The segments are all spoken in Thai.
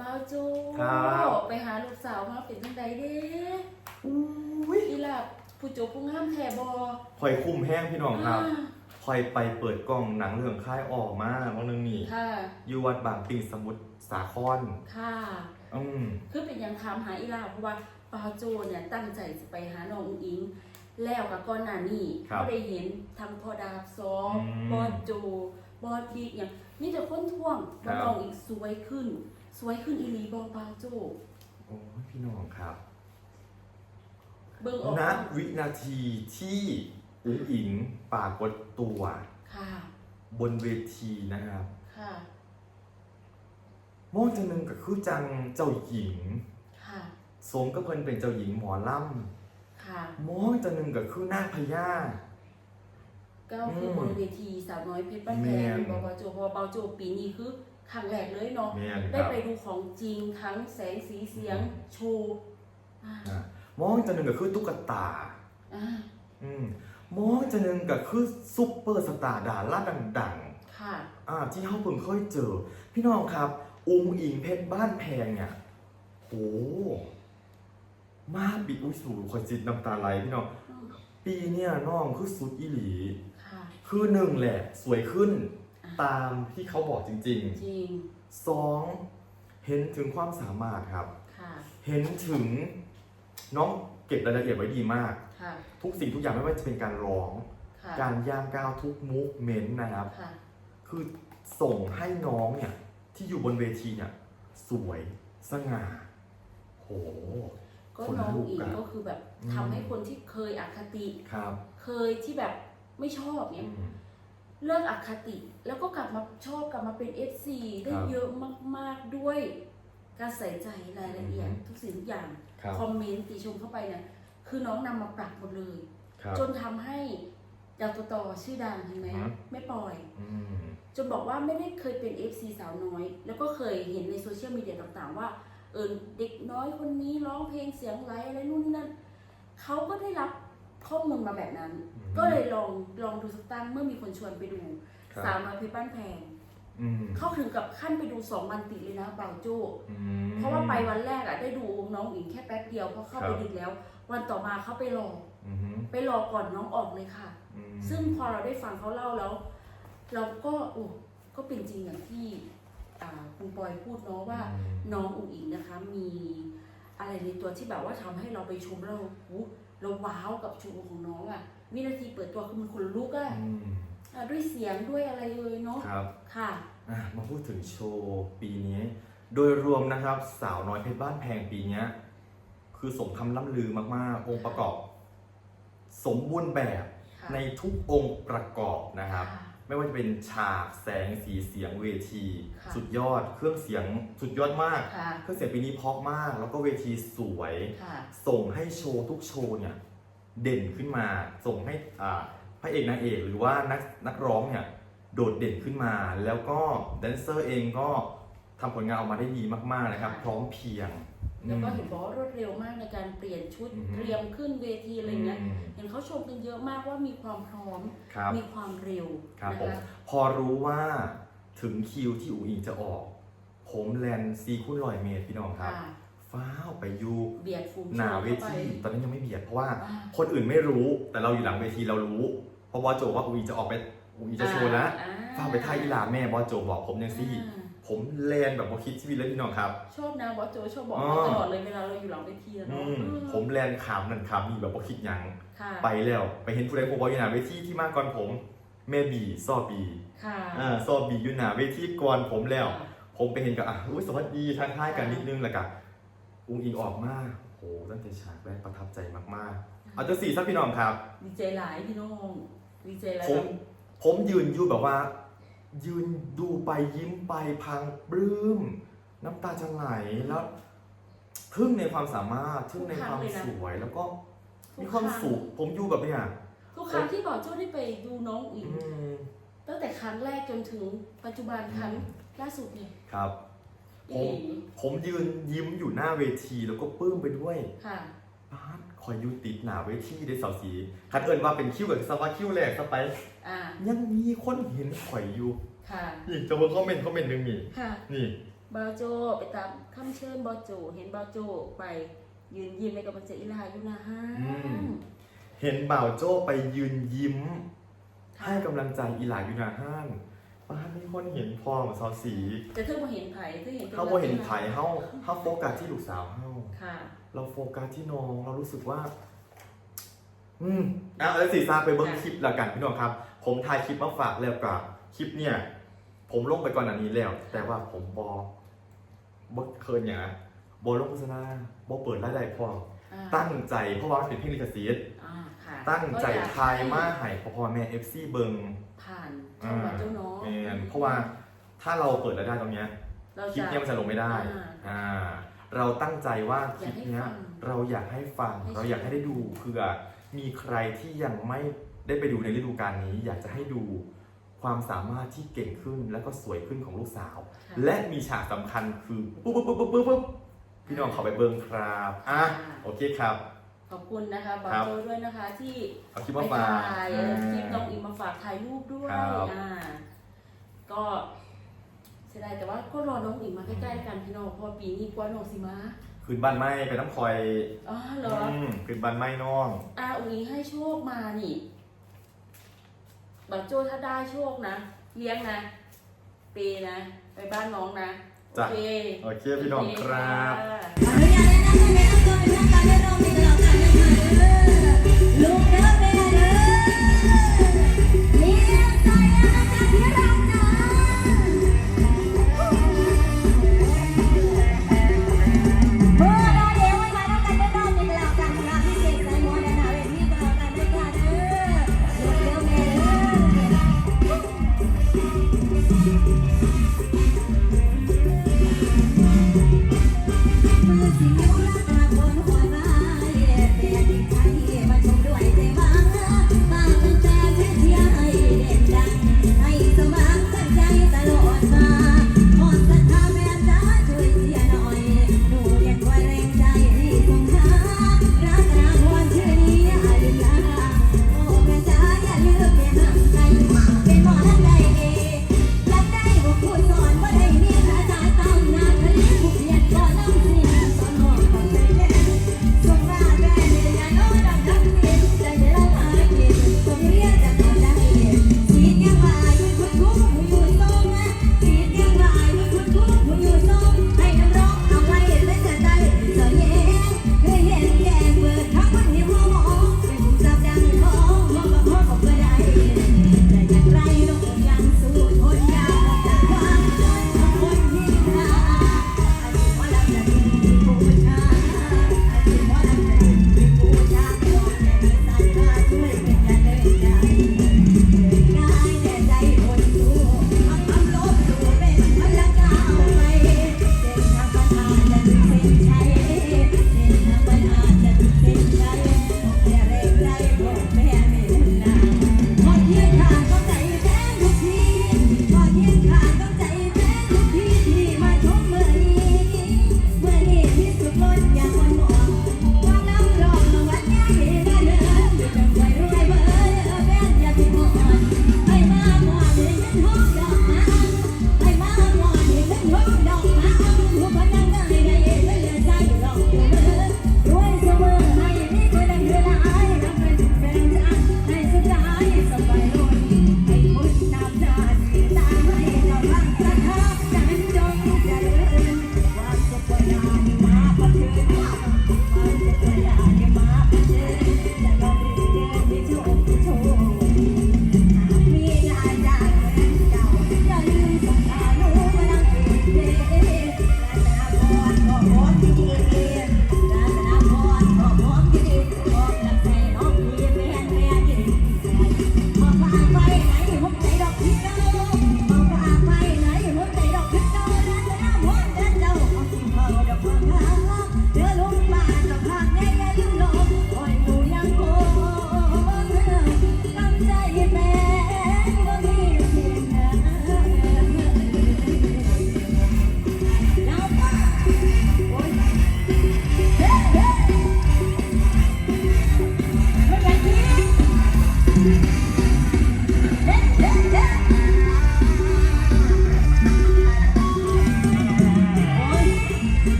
บ่าวโจครับ ไปหาลูกสาวมาเป็นจังไดเด้อุ้ยอีหล่ะผู้โจผู้งามแท้บ่คอยคุ้มแห้งพี่น้องครับอ่าคอยไปเปิดกล้องหนังเรื่องค่ายออกมาวันนึงนี่ค่ะ อยู่วัดบางปิงสมุทรสาครค่ะ อืม คือเป็นหยังถามหาอีหล่ะเพราะว่าบ่าวโจเนี่ยตั้งใจจะไปหาน้องอุ๋งอิง แล้วกับก่อนหน้านี้ครับก็ได้เห็นทางพอดาบซอมอืมบอดโจบอดบิ๊กอย่างนี่แต่คนท่วงครัว่าบ น้องอีกสวยขึ้น สวยขึ้นอีหลีบ่บ่าวโจโอ้ยพี่น้องครับ เบิ่งออกณวินาทีที่อุ๋งอิงปรากฏตัว ค่ะ บนเวทีนะครับค่ะมองจังหนึ่งก็คือจังเจ้าหญิง ค่ะสมก็เพิ่นเป็นเจ้าหญิงหมอล่ค่ะำมองจังหนึ่งก็คือนาคพญา ก็คือมบนเวทีสาวน้อยเพชรบ้านแพแม่งนบอบาโจบอบาโจปีนี้คือ ครั้งแรกเลยเนาะแม่นคได้รับ ไปดูของจริงทั้งแสงสีเสียงโชว์อ่าอะมองจังหนึ่งก็คือตุ๊กตา อ่าอืมมองจังหนึ่งก็คือซุปเปอร์สตาร์ดาราดังค่ะๆอ่าที่เฮาเพิ่งเคยเจอ พี่น้องครับองค์อิงเพชรบ้านแพงเนี่ยโอ้มาปีอุ้ยสูคอยจิตน้ำตาไหลพี่น้องปีเนี่ยน้องคือสุดอีหลี ค่ะ คือหนึ่งแหละ สวยขึ้นอะ ตามที่เขาบอกจริงจริงๆสองเห็นถึงความสามารถครับ ค่ะเห็นถึงน้องเก็บรายละเอียดไว้ดีมาก ค่ะทุกสิ่งทุกอย่างไม่ว่าจะเป็นการร้อง ค่ะการย่างก้าวทุกมุกเมนต์นะครับ ค่ะคือส่งให้น้องเนี่ยที่อยู่บนเวทีเนี่ยสวยสง่าโห ก็คนน้องลุกอีกอะก็คือแบบอืม ทำให้คนที่เคยอคติ ครับเคยที่แบบไม่ชอบอืเนี่ยม เลิกอคติ แล้วก็กลับมาชอบกลับมาเป็น FC ได้ครับเยอะมาก ๆ ด้วย การใส่ใจรายละเอียดอืมทุกสิ่งทุกอย่าง ครับ คอมเมนต์ติชมเข้าไปเนี่ย คือน้องนำมาปรับหมดเลย ครับ จนทำให้ดาวตัวต่อชื่อดังเห็นไหมอืมไม่ปล่อย อืม จนบอกว่าไม่ได้เคยเป็น FC สาวน้อย แล้วก็เคยเห็นในโซเชียลมีเดียต่างๆ ว่า เออเด็กน้อยคนนี้ร้องเพลงเสียงไหลอะไรนู่นนี่นั่นเขาก็ได้รับ ข้อมูลมาแบบนั้นอืมก็เลยลองลองดูสักตั้งเมื่อมีคนชวนไปดูครับ สาวน้อยเพชรบ้านแพง อืมเข้าถึงกับขั้นไปดูสองวันติดเลยนะเปล่าโจ้อืม เพราะว่าไปวันแรกอะได้ดูน้องอิงแค่แป๊บเดียวเพราะเข้าไปครับ ดึกแล้ว วันต่อมาเขาไปรออืมไปรอก่อนน้องออกเลยค่ะ อืมซึ่งพอเราได้ฟังเขาเล่าแล้ว เราก็โอ้ก็เป็นจริงอย่างที่อ่าคุณปอยพูดเนาะว่าอืมน้องอุ๋งอิงนะคะ มีอะไรในตัวที่แบบว่าทำให้เราไปชมแล้วเราหู เราว้าวกับโชว์ของน้องอะวินาทีเปิดตัวคือมันขนลุกอะอืมอะด้วยเสียงด้วยอะไรเลยเนาะครับ ค่ะ อะมาพูดถึงโชว์ปีนี้ โดยรวมนะครับสาวน้อยเพชรบ้านแพงปีเนี้ยคือสมคำล่ำลือมากๆ องค์ประกอบ สมบูรณ์แบบค่ะในทุกองค์ประกอบนะครับค่ะ ไม่ว่าจะเป็นฉากแสงสีเสียงเวที ค่ะสุดยอด เครื่องเสียงสุดยอดมาก ค่ะ เครื่องเสียงปีนี้เพราะมาก แล้วก็เวทีสวย ค่ะ ส่งให้โชว์ทุกโชว์เนี่ยเด่นขึ้นมา ส่งให้อ่าพระเอกนางเอกหรือว่านักนักร้องเนี่ยโดดเด่นขึ้นมา แล้วก็แดนเซอร์เองก็ทำผลงานออกมาได้ดีมากๆนะครับ พร้อมเพรียง แล้วก็อืมเห็นบอกว่ารวดเร็วมากในการเปลี่ยนชุดอือฮึเตรียมขึ้นเวทีอะไรเงี้ยอืมเห็นเขาชมกันเยอะมากว่ามีความพร้อมครับมีความเร็วครับนะผมคะพอรู้ว่าถึงคิวที่อูอิงจะออก ผมแลนซีคุณลอยเมตรพี่น้องครับค่ะฟ้าวไปอยูเบียดฟูงหนาเวข้าไปทีตอนนั้นยังไม่เบียดเพราะว่าอ่าคนอื่นไม่รู้แต่เราอยู่หลังเวทีเรารู้เพราะบอสโจว่าอูอิงจะออกไปอูอิงจะโชว์แล้วอ่ฟ้าวไปท่าอีหลาแม่บอสโจบอกผมยังซี่อ่า ผมแลนแบบว่าคิดชีวิตเลยพี่น้องครับ ชอบนะบอสโจชอบบอกอ๋อเราตลอดเลยเวลาเราอยู่หลังเวทีอะอืเนาะมอืผมแลนขามนั่นขามนี่แบบว่าคิดหยัง ค่ะไปแล้ว ไปเห็นผู้ใดผู้บอลอยู่หน้าเวทีที่มาก่อนผมแม่บีซอบีค่ะอ่าซอบีอยู่หน้าเวทีก่อนผมแล้ว ผมไปเห็นกับอะอุ้ยสวัสดีทักทายกันนิดนึงแล้วกันอุ้งอิงออกมาโหตั้งแต่ฉากแรกประทับใจมากๆเอาจังสี่สักพี่น้องครับ ดีใจหลายพี่น้องดีใจหลายผมผมยืนอยู่แบบว่า ยืนดูไปยิ้มไปพังปลื้ม น้ำตาจะไหลแล้วทึ่งในความสามารถทึ่งในความสวยแล้วก็มีความสุขผมอยู่แบบเนี้ยทุกครั้งที่บอสโจได้ไปดูน้องอิงอืมตั้งแต่ครั้งแรกจนถึงปัจจุบันครั้งล่าสุดเนี่ยครับผอีมผมยืนยิ้มอยู่หน้าเวทีแล้วก็ปลื้มไปด้วยค่ะบาส คอยอยูติดหนาเวทีได้เสาสีคัดเอิญว่าเป็นคิวกับสวาคิวแรกสไปอ่ายังมีคนเห็นข่อยอยู่ค่ะ นี่จะมาคอมเมนต์คอมเมนต์หนึ่งนี่ค่ะนี่บาวโจไปตามคำเชิญบาวโจเห็นบาวโจไปยืนยิ้มในกำลังใจอีลาอยู่นะฮะอืมเห็นบ่าวโจ้ไปยืนยิ้ม ให้กำลังใจอีหลาอยู่หนาห้านป้ามีคนเห็นพอของซอสีจะเธอมาเห็นไผ่เธอเห็นเขาบ่เห็นไผเฮาเฮาโฟกัสที่ลูกสาวเฮาค่ะ เราโฟกัสที่น้องเรารู้สึกว่า อืมอะแล้วสีซาไปเบิ้งคลิปละกันพี่น้องครับ ผมถ่ายคลิปมาฝากแล้วกับคลิปเนี่ย ผมลงไปก่อนอันนี้แล้ว แต่ว่าผมบอบอเคยอย่างนะบอลงโฆษณาบอเปิดรายได้พร้อมอ่าตั้งใจเพราะว่ามันเป็นเพลงลิขสิทธิ์อ่าค่ะตั้งใจก็อยกทายมาให้พอพอแม่เอฟซีเบิงผ่านช่องบาวโจเนาะแมนเพราะว่าถ้าเราเปิดรายได้ตรงเนี้ยเราคลิปจะเนี้ยมันจะลงไม่ได้ อ่าอ่า เราตั้งใจว่าคลิปเนี้ยอยากให้ฟังเราอยากให้ฟังให้เราอยากให้ได้ดูเผื่อมีใครที่ยังไม่ได้ไปดูในฤดูกาลนี้ อยากจะให้ดูความสามารถที่เก่งขึ้นแล้วก็สวยขึ้นของลูกสาวค่ะและมีฉากสำคัญคือปุ๊บปุ๊บปุ๊บปุ๊บปุ๊บปุ๊บพี่น้องเขาไปเบิ้งครับอะโอเคครับ ขอบคุณนะคะบาครัวบโจด้วยนะคะที่เอาคลิปไปมาฝากถ่ายเออคลิปน้องอิมมาฝากถ่ายรูปด้วยครับ อ่าก็ เสียดายแต่ว่าก็รอน้องอิมมาใกล้ๆกันพี่น้องเพราะว่าปีนี้กว่าน้องสิมาคืนบ้านไม้ไปน้ำคอยอ๋อเหรออืมคืนบ้านไม้น้อง อาอุ๋ยให้โชคมานี่บาวโจถ้าได้โชคนะเลี้ยงนะเปนะ ไปบ้านน้องนะโอจ้ะ เคโอเคพี่น้องครับโอเะขออนุญาตแนะนำให้แนะนำตัวเป็นทางการได้รอบนี้ตลอดการเดินทางเด้อ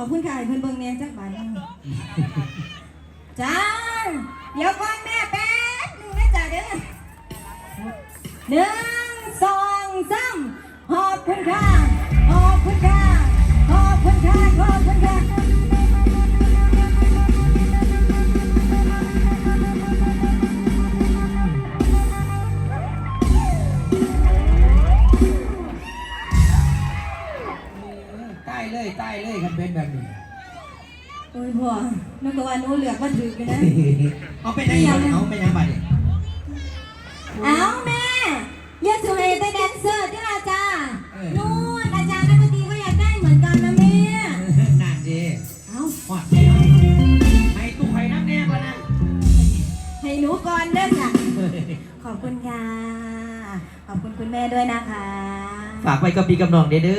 ขอบคุณค่ะให้เพื่อนเบิ่งเนี่ยจักบาทหนึ่งจ้าเดี๋ยวก่อนแม่แป๊บหนึงนะจ้าเด้อหนึ่งสองสามขอบคุณค่ะ หนูเหลือกมาถือกันนะ เอาไปไหนเอาเอาไปยังบัดนี่เอาแม่อย่าสวยแต่แดนเซอร์ที่ละจ้านู่นอาจารย์นักดนตรีก็อยากได้เหมือนกันนะแม่นั่นดีเอาหอดแล้วให้ตู้ไข่น้ำแน่ก่อนนะให้หนูก่อนเด้อจ้ะขอบคุณค่ะ ขอบคุณคุณแม่ด้วยนะคะ ฝากไว้กับพี่กับน้องเด้อ